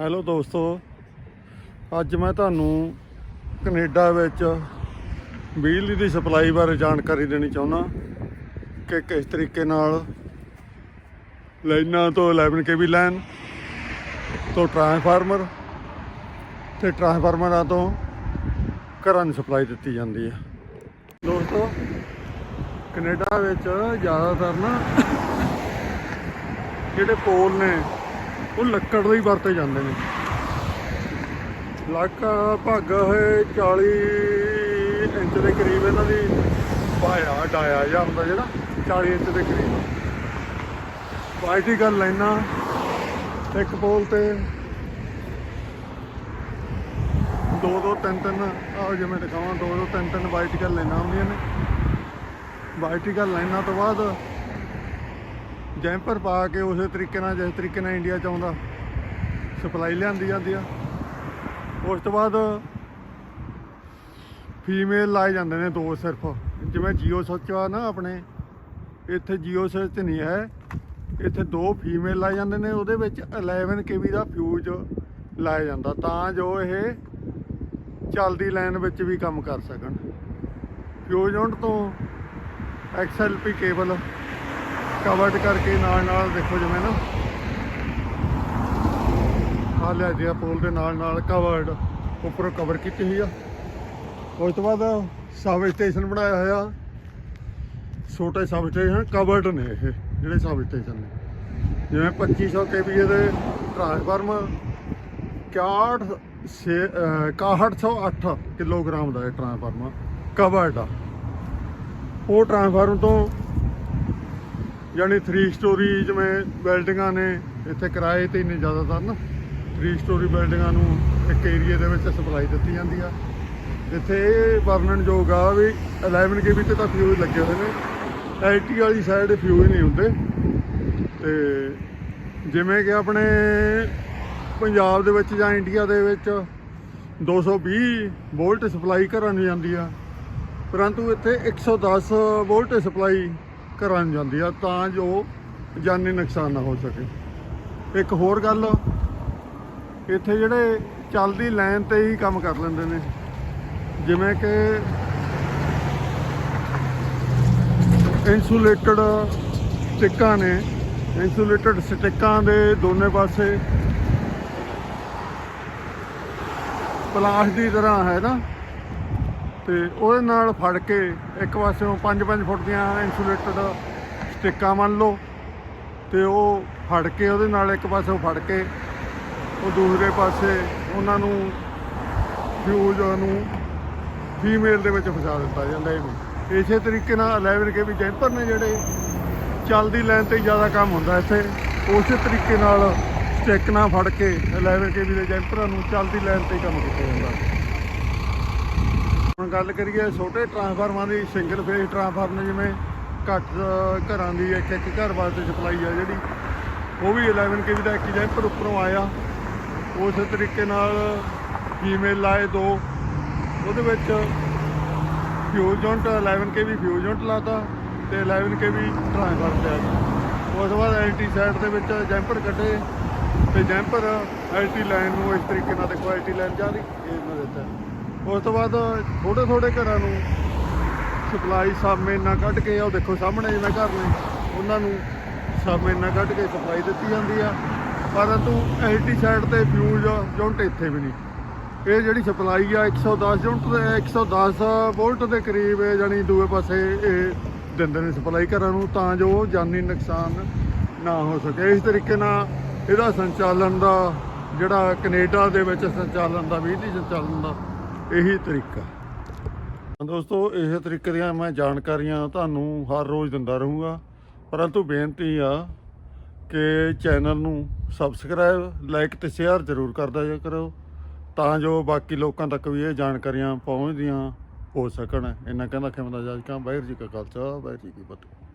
Hello ਦੋਸਤੋ, ਅੱਜ ਮੈਂ ਤੁਹਾਨੂੰ ਕੈਨੇਡਾ ਵਿੱਚ ਬਿਜਲੀ ਦੀ ਸਪਲਾਈ ਬਾਰੇ ਜਾਣਕਾਰੀ ਦੇਣੀ ਚਾਹੁੰਦਾ ਕਿ ਕਿਸ ਤਰੀਕੇ ਨਾਲ ਲਾਈਨਾਂ ਤੋਂ 11 ਕੇਵੀ ਲਾਈਨ ਤੋਂ ਟਰਾਂਸਫਾਰਮਰ ਤੇ ਟਰਾਂਸਫਾਰਮਰਾਂ ਤੋਂ ਘਰਾਂ ਨੂੰ ਸਪਲਾਈ ਦਿੱਤੀ ਜਾਂਦੀ ਹੈ। ਦੋਸਤੋ, ਕੈਨੇਡਾ ਵਿੱਚ ਜ਼ਿਆਦਾਤਰ ਨਾ ਜਿਹੜੇ ਪੋਲ ਨੇ ਉਹ ਲੱਕੜ ਦੇ ਹੀ ਵਰਤੇ ਜਾਂਦੇ ਨੇ। ਲਗਭਗ ਹੋਏ 40 ਇੰਚ ਦੇ ਕਰੀਬ ਇਹਨਾਂ ਦੀ ਪਾਇਆ ਡਾਇਆ ਜਾਂ ਹੁੰਦਾ ਜਿਹੜਾ 40 ਇੰਚ ਦੇ ਕਰੀਬ। ਪਾਰਟੀਕਲ ਲਾਈਨਾਂ ਇੱਕ ਪੋਲ ਤੇ ਦੋ ਦੋ ਤਿੰਨ ਤਿੰਨ, ਆਹ ਜਿਵੇਂ ਦਿਖਾਵਾਂ, ਦੋ ਦੋ ਤਿੰਨ ਤਿੰਨ ਵਾਈਟੀਕਲ ਲਾਈਨਾਂ ਹੁੰਦੀਆਂ ਨੇ। ਵਾਈਟੀਕਲ ਲਾਈਨਾਂ ਤੋਂ ਬਾਅਦ ਜੈਂਪਰ ਪਾ ਕੇ ਉਸੇ ਤਰੀਕੇ ਨਾਲ, ਜਿਸ ਤਰੀਕੇ ਨਾਲ ਇੰਡੀਆ ਚ ਆਉਂਦਾ, ਸਪਲਾਈ ਲਿਆਂਦੀ ਜਾਂਦੀ ਆ। ਉਸ ਤੋਂ ਬਾਅਦ ਫੀਮੇਲ ਲਾਏ ਜਾਂਦੇ ਨੇ ਦੋ ਸਿਰਫ। ਜਿਵੇਂ ਜੀਓ ਸੱਚ ਆ ਨਾ ਆਪਣੇ, ਇੱਥੇ ਜੀਓ ਸੱਚ ਨਹੀਂ ਹੈ। ਇੱਥੇ ਦੋ ਫੀਮੇਲ ਲਾਏ ਜਾਂਦੇ ਨੇ, ਉਹਦੇ ਵਿੱਚ 11 ਕੇਵੀ ਦਾ ਫਿਊਜ਼ ਲਾਇਆ ਜਾਂਦਾ, ਤਾਂ ਜੋ ਇਹ ਚੱਲਦੀ ਲਾਈਨ ਵਿੱਚ ਵੀ ਕੰਮ ਕਰ ਸਕਣ। ਫਿਊਜ਼ ਯੂਨਿਟ ਤੋਂ ਐਕਸਐਲਪੀ ਕੇਬਲ ਕਵਰਡ ਕਰਕੇ ਨਾਲ ਨਾਲ ਦੇਖੋ ਜਿਵੇਂ ਨਾ। ਆ ਲਿਆ ਜੀ ਪੋਲ ਦੇ ਨਾਲ ਨਾਲ ਕਵਰਡ ਉੱਪਰੋਂ ਕਵਰ ਕੀਤੀ ਹੋਈ ਆ। ਉਸ ਤੋਂ ਬਾਅਦ ਸਬ ਸਟੇਸ਼ਨ ਬਣਾਇਆ ਹੋਇਆ। ਛੋਟੇ ਸਬ ਸਟੇਸ਼ਨ ਕਵਰਡ ਨੇ ਇਹ ਜਿਹੜੇ ਸਬ ਸਟੇਸ਼ਨ ਨੇ। ਜਿਵੇਂ 2500 ਕੇਵੀ ਦੇ ਟਰਾਂਸਫਾਰਮਰ 61 ਛੇ, ਅਹ, 6108 ਕਿਲੋਗ੍ਰਾਮ ਦਾ ਇਹ ਟਰਾਂਸਫਾਰਮਰ ਕਵਰਡ ਆ। ਉਹ ਟਰਾਂਸਫਾਰਮਰ ਤੋਂ ਯਾਨੀ 3 ਸਟੋਰੀ ਜਿਵੇਂ ਬਿਲਡਿੰਗਾਂ ਨੇ, ਇੱਥੇ ਕਿਰਾਏ ਤੇ ਹੀ ਨੇ ਜ਼ਿਆਦਾਤਰ ਨਾ 3 ਸਟੋਰੀ ਬਿਲਡਿੰਗਾਂ ਨੂੰ ਇੱਕ ਏਰੀਆ ਦੇ ਵਿੱਚ ਸਪਲਾਈ ਦਿੱਤੀ ਜਾਂਦੀ ਆ। ਇੱਥੇ ਇਹ ਵਰਣਨ ਯੋਗ ਆ ਵੀ 11 ਕੇਵੀ ਤੇ ਤਾਂ ਫਿਊਜ਼ ਲੱਗੇ ਹੋਏ ਨੇ। ਐਲਟੀ ਵਾਲੀ ਸਾਈਡ ਫਿਊਜ਼ ਨਹੀਂ ਹੁੰਦੇ। ਤੇ ਜਿਵੇਂ ਕਿ ਆਪਣੇ ਪੰਜਾਬ ਦੇ ਵਿੱਚ ਜਾਂ ਇੰਡੀਆ ਦੇ ਵਿੱਚ 220 ਵੋਲਟ ਸਪਲਾਈ ਘਰਾਂ ਨੂੰ ਜਾਂਦੀ ਆ। ਪਰੰਤੂ ਇੱਥੇ 110 ਵੋਲਟ ਸਪਲਾਈ ਘਰਾਂ ਨੂੰ ਜਾਂਦੀ ਆ ਤਾਂ ਜੋ ਜਾਨੀ ਨੁਕਸਾਨ ਨਾ ਹੋ ਸਕੇ। ਇੱਕ ਹੋਰ ਗੱਲ, ਇੱਥੇ ਜਿਹੜੇ ਚੱਲਦੀ ਲਾਈਨ ਤੇ ਹੀ ਕੰਮ ਕਰ ਲੈਂਦੇ ਨੇ। ਜਿਵੇਂ ਕਿ ਇਨਸੂਲੇਟਡ ਸਟਿੱਕਾਂ ਨੇ, ਇਨਸੂਲੇਟਡ ਸਟਿੱਕਾਂ ਦੇ ਦੋਨੇ ਪਾਸੇ ਪਲਾਸ ਦੀ ਤਰ੍ਹਾਂ ਹੈ ਨਾ। ਤੇ ਉਹਦੇ ਨਾਲ ਫੜ ਕੇ ਇੱਕ ਪਾਸਿਓਂ 5-5 ਫੁੱਟ ਦੀਆਂ ਇਨਸੂਲੇਟਡ ਸਟਿੱਕਾਂ ਮੰਨ ਲਓ ਤੇ ਉਹ ਫੜ ਕੇ ਉਹਦੇ ਨਾਲ ਇੱਕ ਪਾਸਿਓਂ ਫੜ ਕੇ ਉਹ ਦੂਸਰੇ ਪਾਸੇ ਉਹਨਾਂ ਨੂੰ ਫਿਊਜ਼ ਨੂੰ ਫੀਮੇਲ ਦੇ ਵਿੱਚ ਫਸਾ ਦਿੱਤਾ ਜਾਂਦਾ ਇਹਨੂੰ। ਇਸੇ ਤਰੀਕੇ ਨਾਲ 11 ਕੇ ਵੀ ਜੈਂਪਰ ਨੇ ਜਿਹੜੇ ਚੱਲਦੀ ਲਾਈਨ ਤੇ ਜ਼ਿਆਦਾ ਕੰਮ ਹੁੰਦਾ ਇੱਥੇ। ਉਸੇ ਤਰੀਕੇ ਨਾਲ ਸਟਿੱਕ ਨਾਲ ਫੜ ਕੇ 11 ਕੇ ਵੀ ਦੇ ਜੈਂਪਰਾਂ ਨੂੰ ਚੱਲਦੀ ਲਾਈਨ ਤੇ ਕੰਮ ਕੀਤਾ ਜਾਂਦਾ। ਹੁਣ ਗੱਲ ਕਰੀਏ ਛੋਟੇ ਟਰਾਂਸਫਾਰਮਰਾਂ ਦੀ ਸਿੰਗਲ ਫੇਜ਼ ਟਰਾਂਸਫਾਰਮਰ ਜਿਵੇਂ ਘੱਟ, ਘਰਾਂ ਦੀ ਇੱਕ ਇੱਕ ਘਰ ਵਾਸਤੇ ਸਪਲਾਈ ਆ ਜਿਹੜੀ, ਉਹ ਵੀ 11 ਕੇਵੀ ਦਾ ਇੱਕ ਜੈਂਪਰ ਉੱਪਰੋਂ ਆਇਆ। ਉਸੇ ਤਰੀਕੇ ਨਾਲ ਫੀਮੇਲ ਲਾਏ ਦੋ, ਉਹਦੇ ਵਿੱਚ fuse unit 11 KV fuse unit ਲਾਤਾ ਤੇ 11 ਕੇਵੀ ਟਰਾਂਸਫਾਰਮਰ ਤੇ ਆ ਗਿਆ ਉਸ ਤੋਂ ਬਾਅਦ ਐਲਟੀ ਸਾਈਡ ਦੇ ਵਿੱਚ ਜੈਂਪਰ ਕੱਢੇ ਤੇ ਜੈਂਪਰ ਐਲਟੀ ਲਾਈਨ ਨੂੰ ਇਸ ਤਰੀਕੇ ਨਾਲ ਦੇਖੋ ਐਲਟੀ ਲਾਈਨ ਜਾ ਰਹੀ, ਇਹ ਮੈਂ ਦਿੱਤਾ। ਉਸ ਤੋਂ ਬਾਅਦ ਥੋੜੇ ਥੋੜੇ ਘਰਾਂ ਨੂੰ ਸਪਲਾਈ ਸਾਬਮੇਨਾ ਕੱਢ ਕੇ ਉਹ ਦੇਖੋ ਸਾਹਮਣੇ ਜਿਵੇਂ ਘਰ ਨੇ, ਉਹਨਾਂ ਨੂੰ ਸਾਬਮੇਨਾ ਕੱਢ ਕੇ ਸਪਲਾਈ ਦਿੱਤੀ ਜਾਂਦੀ ਆ। ਪਰੰਤੂ ਐਲਟੀ ਸਾਈਡ ਤੇ ਫਿਊਜ਼ ਯੂਨਿਟ ਇੱਥੇ ਵੀ ਨਹੀਂ। ਇਹ ਜਿਹੜੀ ਸਪਲਾਈ ਆ 110 ਯੂਨਿਟ ਦੇ 110 ਵੋਲਟ ਦੇ ਕਰੀਬ ਇਹ ਜਾਨੀ ਦੂਏ ਪਾਸੇ ਇਹ ਦਿੰਦੇ ਨੇ ਸਪਲਾਈ ਘਰਾਂ ਨੂੰ, ਤਾਂ ਜੋ ਜਾਨੀ ਨੁਕਸਾਨ ਨਾ ਹੋ ਸਕੇ। ਇਸ ਤਰੀਕੇ ਨਾਲ ਇਹਦਾ ਸੰਚਾਲਨ ਦਾ ਜਿਹੜਾ ਕੈਨੇਡਾ ਦੇ ਵਿੱਚ ਸੰਚਾਲਨ ਦਾ, ਬਿਜਲੀ ਸੰਚਾਲਨ ਦਾ ਇਹੀ ਤਰੀਕਾ। ਦੋਸਤੋ ਇਸੇ ਤਰੀਕੇ ਦੀਆਂ ਮੈਂ ਜਾਣਕਾਰੀਆਂ ਤੁਹਾਨੂੰ ਹਰ ਰੋਜ਼ ਦਿੰਦਾ ਰਹੂੰਗਾ। ਪਰੰਤੂ ਬੇਨਤੀ ਆ ਕਿ ਚੈਨਲ ਨੂੰ ਸਬਸਕ੍ਰਾਈਬ ਲਾਈਕ ਤੇ ਸ਼ੇਅਰ ਜ਼ਰੂਰ ਕਰਦਾ ਜਾ ਕਰੋ ਤਾਂ ਜੋ ਬਾਕੀ ਲੋਕਾਂ ਤੱਕ ਵੀ ਇਹ ਜਾਣਕਾਰੀਆਂ ਪਹੁੰਚਦੀਆਂ ਹੋ ਸਕਣ। ਇਹਨਾਂ ਕਹਿੰਦਾ, ਖਿਮਦਾ ਜਾਜਕਾਂ, ਵਾਹਿਗੁਰੂ ਜੀ ਕਾ ਖਾਲਸਾ, ਵਾਹਿਗੁਰੂ ਜੀ ਕੀ ਫਤਿਹ।